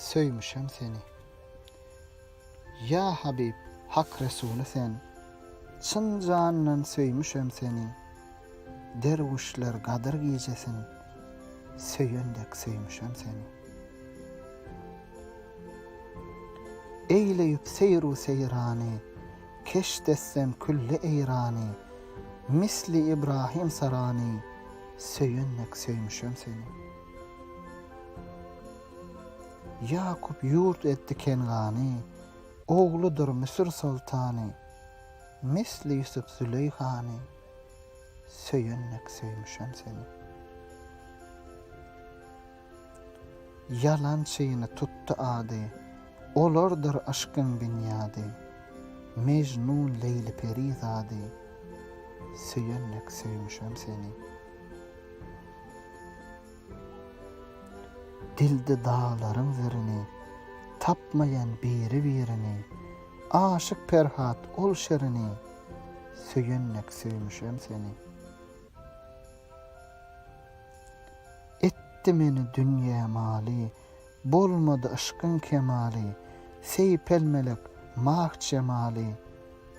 söymüşem seni. Ya Habib, Hak Resulü sen, çyn janynan söymüşem seni. Derwişler gadyr gijesin, söýendek söymüşem seni. Eyleyip seyru seyrani, keş dessem külli eyrani, misli İbrahim sarani, söyünnek söymüşem seni. Yakup yurt etti Kengani, oğludur Mısır sultani, misli Yusuf Züleyhani, söyünnek söymüşem seni. Yalan şeyini tuttu adi, olurdur aşkın binyadi, Mecnun Leyli Perizadi, söyünnek söymüşem seni. Dilde dağların zerini, tapmayan biri birini, aşık perhat ol şerini, söyünnek söymüşem seni. Etti meni dünya mali, bolmadı aşkın kemali, seypel melek mah cemali,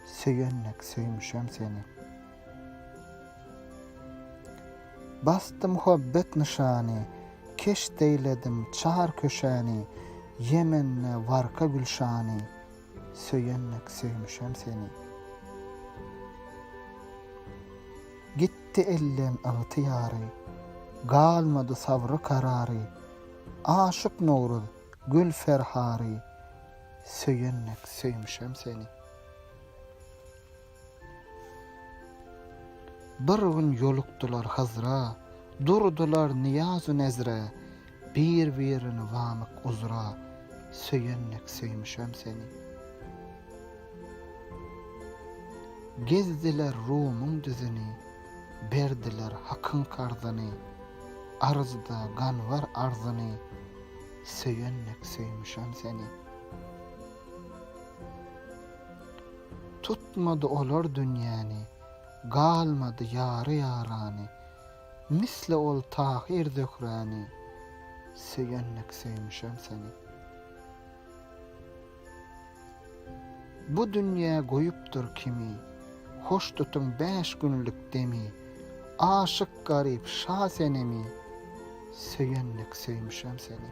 söyünnek söymüşem seni. Bastım muhabbet nişani, keş deyledim çar köşani, Yemenle varka gülşani, söyünnek söymüşem seni. Gitti ellen ağıtı yari, galmadı savrı karari, aşık nurul, gül ferhari, söyünnek söymüşem seni. Bir gün yolukdular hazra, durdular niyazu nezre, bir birini vamık uzra, söyünnek söymüşem seni. Gezdiler Rum'un düzini, berdiler hakın karzını, arzda gan var arzını, söyünnek söymüşem seni. Tutmadı olur dünyani, galmadı yarı yarani, misle ol tahir zöhrani, söyünnek söymüşem seni. Bu dünya goyupdur kimi, hoş tutun beş günlük demi, aşık garip şah senemi, söyünnek söymüşem seni.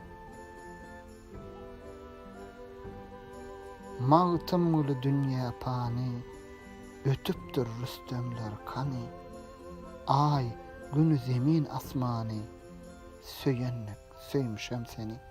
Mağtım dünya pani, ötüptür rüstemler kani, ay, günü zemin asmani, söyünnek söymüşem seni.